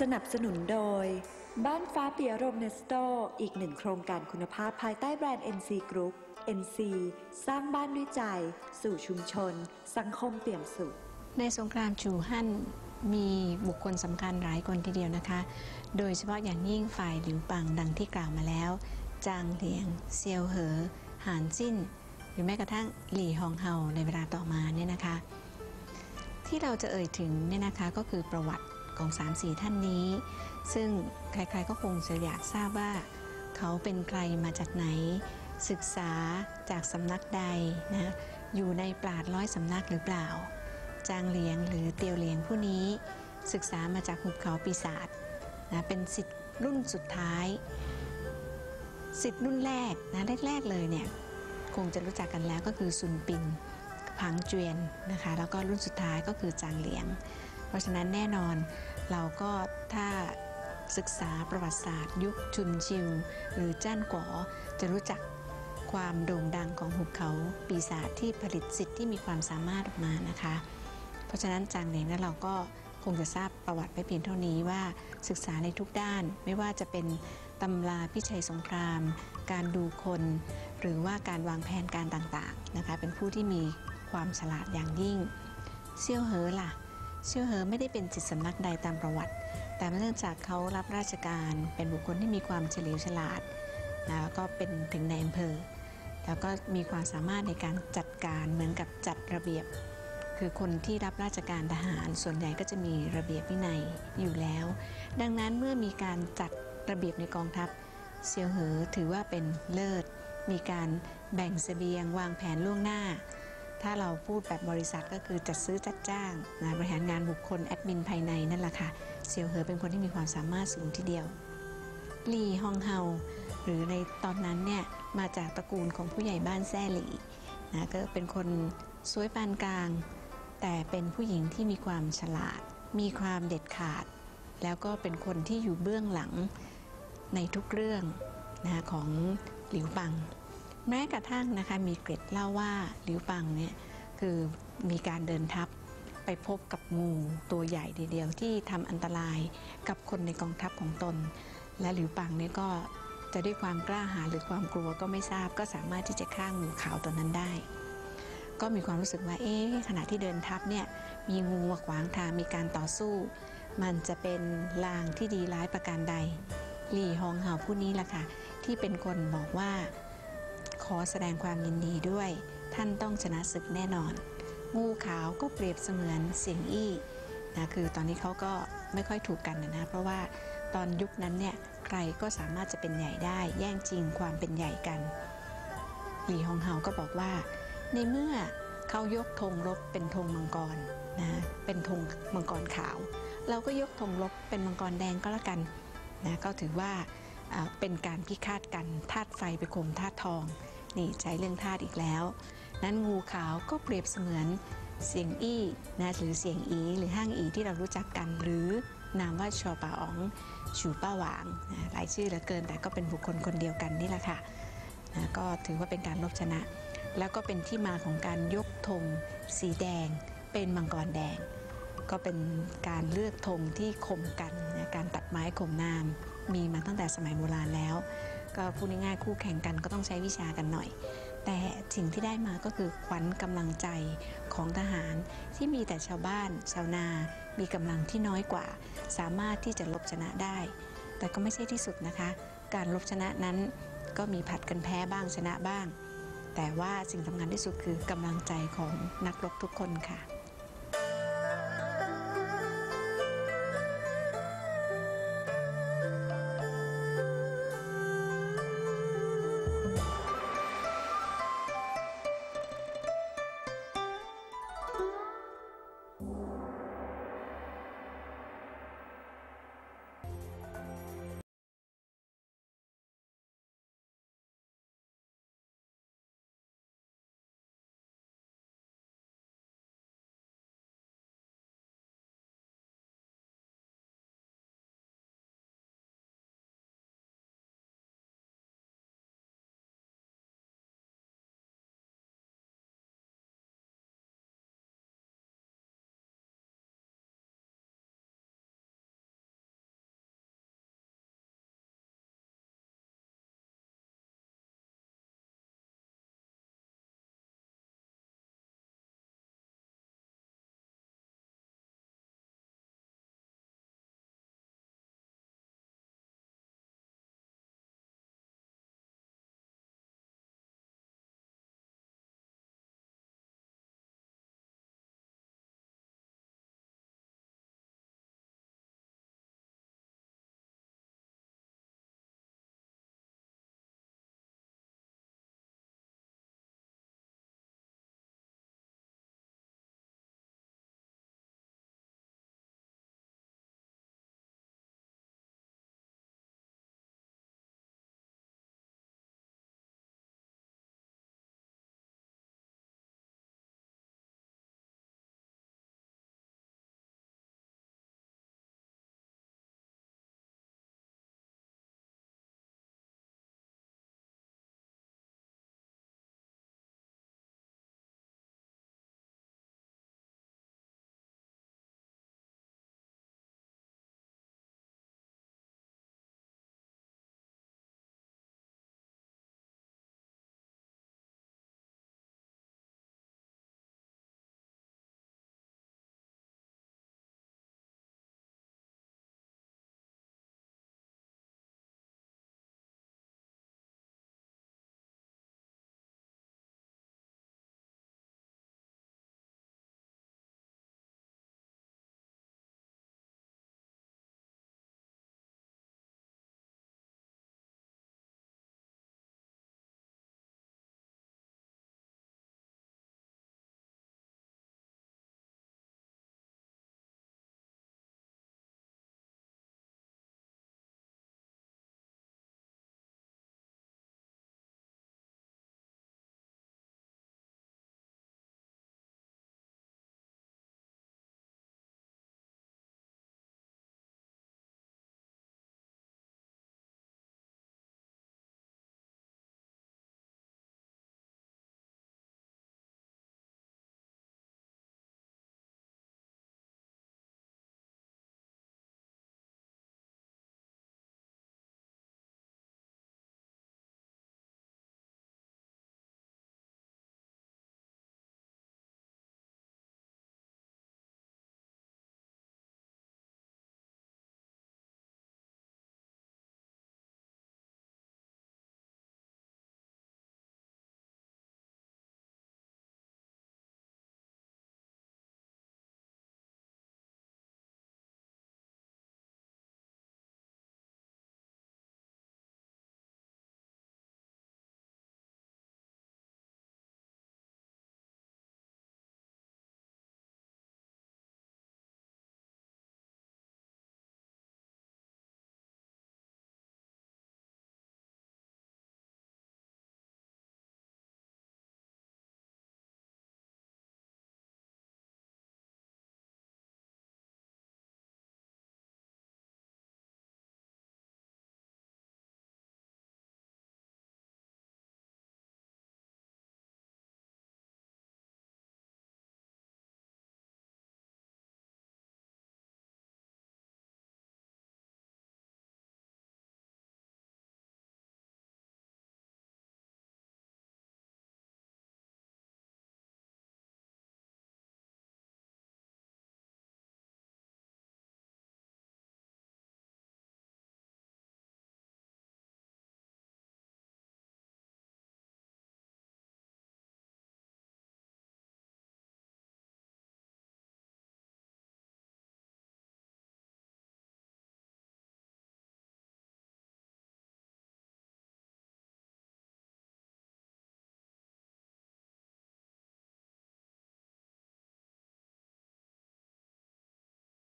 สนับสนุนโดย บ้านฟ้าเปียรมเนสโตอีกหนึ่งโครงการคุณภาพภายใต้แบรนด์ NC Group NC สร้างบ้านด้วยใจ สู่ชุมชน สังคมเปี่ยมสุข ในสงครามจูฮั่นมีบุคคลสำคัญหลายคนทีเดียวนะคะ โดยเฉพาะอย่างยิ่งฝ่ายหลิวปังดังที่กล่าวมาแล้ว จางเหลียง เซียวเหอ หานจิ้น หรือแม้กระทั่งหลี่ฮองเฮาในเวลาต่อมาเนี่ยนะคะ ที่เราจะเอ่ยถึงเนี่ยนะคะก็คือประวัติ ของ3ามสี่ท่านนี้ ซึ่งใครๆก็คงจะอยากทราบว่า เขาเป็นใครมาจากไหน ศึกษาจากสำนักใดนะอยู่ในปราดร้อยสำนักหรือเปล่า จางเหลียงหรือเตียวเหลียงผู้นี้ ศึกษามาจากหุบเขาปีศาจนะเป็นสิทธิ์รุ่นสุดท้ายสิทธิ์รุ่นแรกนะแรกๆเลยเนี่ยคงจะรู้จักกันแล้วก็คือซุนปิง พังเจียนนะคะแล้วก็รุ่นสุดท้ายก็คือจางเหลียง ราะฉะนั้นแน่นอนเราก็ถ้าศึกษาประวัติศาสตร์ ยุคชุนชิว หรือจ้านก๋อจะรู้จักความโด่งดังของหุบเขาปีศาจที่ผลิตสิทธิ์ที่มีความสามารถออกมานะคะ เพราะฉะนั้นจางเหลงนั้นเราก็คงจะทราบประวัติไปเพียงเท่านี้ว่าศึกษาในทุกด้านไม่ว่าจะเป็นตำราพิชัยสงคราม การดูคน หรือว่าการวางแผนการต่างๆนะคะเป็นผู้ที่มีความฉลาดอย่างยิ่ง เซี่ยวเหอล่ะ เซี่ยวเหอไม่ได้เป็นจิตสำนักใดตามประวัติ แต่เนื่องจากเขารับราชการเป็นบุคคลที่มีความเฉลียวฉลาดนะแล้วก็เป็นถึงในอำเภอ แล้วก็มีความสามารถในการจัดการเหมือนกับจัดระเบียบ คือคนที่รับราชการทหาร ส่วนใหญ่ก็จะมีระเบียบวินัยอยู่แล้ว ดังนั้นเมื่อมีการจัดระเบียบในกองทัพเซียวเหอถือว่าเป็นเลิศ มีการแบ่งเสบียงวางแผนล่วงหน้า ถ้าเราพูดแบบบริษัทก็คือจัดซื้อจัดจ้างนะบริหารงานบุคคลแอดมินภายในนั่นแหละค่ะเซียวเหอเป็นคนที่มีความสามารถสูงทีเดียวลีฮองเฮาหรือในตอนนั้นเนี่ยมาจากตระกูลของผู้ใหญ่บ้านแซ่หลีนะก็เป็นคนสวยปานกลาง แต่เป็นผู้หญิงที่มีความฉลาด มีความเด็ดขาด แล้วก็เป็นคนที่อยู่เบื้องหลังในทุกเรื่องนะของหลิวปัง แม้กระทั่งนะคะมีเกร็ดเล่าว่าหลิวปังเนี่ยคือมีการเดินทัพไปพบกับงูตัวใหญ่ทีเดียวที่ทำอันตรายกับคนในกองทัพของตน และหลิวปังเนี่ยก็จะด้วยความกล้าหาญหรือความกลัวก็ไม่ทราบ ก็สามารถที่จะฆ่างูขาวตัวนั้นได้ ก็มีความรู้สึกว่าเอ๊ะขณะที่เดินทัพเนี่ยมีงูมาขวางทางมีการต่อสู้ มันจะเป็นลางที่ดีร้ายประการใดหลี่ฮองเฮาผู้นี้ล่ะค่ะที่เป็นคนบอกว่า ขอแสดงความยินดีด้วย ท่านต้องชนะศึกแน่นอน งูขาวก็เปรียบเสมือนเสียงอี้นะคือตอนนี้เขาก็ไม่ค่อยถูกกันนะนะเพราะว่าตอนยุคนั้นเนี่ยใครก็สามารถจะเป็นใหญ่ได้ แย่งจริงความเป็นใหญ่กันหลี่ฮองเฮาก็บอกว่า ในเมื่อเขายกธงรบเป็นธงมังกรนะเป็นธงมังกรขาว เราก็ยกธงรบเป็นมังกรแดงก็แล้วกันนะก็ถือว่าอ่า เป็นการพิฆาตกันธาตุไฟไปข่มธาตุทอง นี่ใช้เรื่องธาตุอีกแล้ว นั้นงูขาวก็เปรียบเสมือนเสียงอี้นะหรือเสียงอีหรือห้างอีที่เรารู้จักกันหรือนามว่าชอปาอ๋องชูป้าหวางนะหลายชื่อเหลือเกิน แต่ก็เป็นบุคคลคนเดียวกันนี่แหละค่ะนะก็ถือว่าเป็นการลบชนะ แล้วก็เป็นที่มาของการยกธงสีแดง เป็นมังกรแดง ก็เป็นการเลือกธงที่ข่มกันนะการตัดไม้ข่มนาม มีมาตั้งแต่สมัยโบราณแล้ว ก็พูดง่ายๆคู่แข่งกันก็ต้องใช้วิชากันหน่อย แต่สิ่งที่ได้มาก็คือขวัญกำลังใจของทหารที่มีแต่ชาวบ้าน ชาวนา มีกำลังที่น้อยกว่า สามารถที่จะลบชนะได้ แต่ก็ไม่ใช่ที่สุดนะคะ การลบชนะนั้นก็มีผัดกันแพ้บ้างชนะบ้าง แต่ว่าสิ่งสำคัญที่สุดคือกำลังใจของนักรบทุกคนค่ะ